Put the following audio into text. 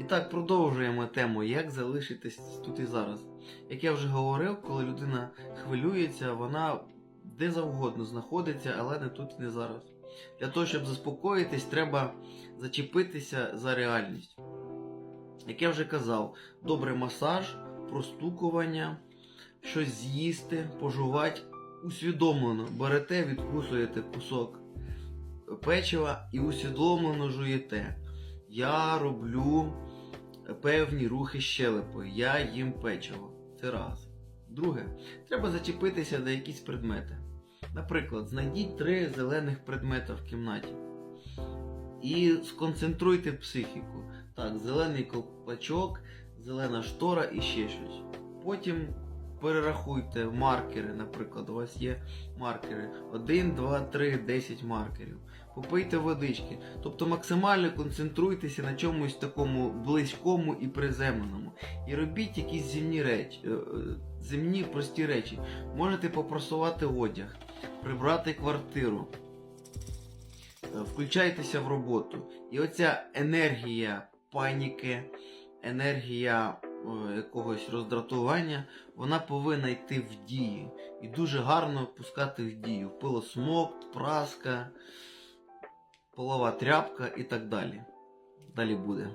І так, продовжуємо тему, як залишитись тут і зараз. Як я вже говорив, коли людина хвилюється, вона де завгодно знаходиться, але не тут і не зараз. Для того, щоб заспокоїтись, треба зачепитися за реальність. Як я вже казав, добрий масаж, простукування, щось з'їсти, пожувати усвідомлено. Берете, відкусуєте кусок печива і усвідомлено жуєте. Я роблю певні рухи щелепою, я їм печиво. Це раз. Друге, треба зачепитися за якісь предмети. Наприклад, знайдіть три зелених предмета в кімнаті і сконцентруйте психіку. Так, зелений колпачок, зелена штора і ще щось. Потім перерахуйте маркери, наприклад, у вас є маркери 1, 2, 3, 10 маркерів. Попийте водички. Тобто максимально концентруйтеся на чомусь такому близькому і приземленому. І робіть якісь земні речі, е, е, земні прості речі. Можете попросувати одяг, прибрати квартиру. Е, Включайтеся в роботу. І оця енергія паніки, енергія якогось роздратування, вона повинна йти в дії. І дуже гарно пускати в дію. Пилосмок, праска, полова тряпка і так далі. Далі буде.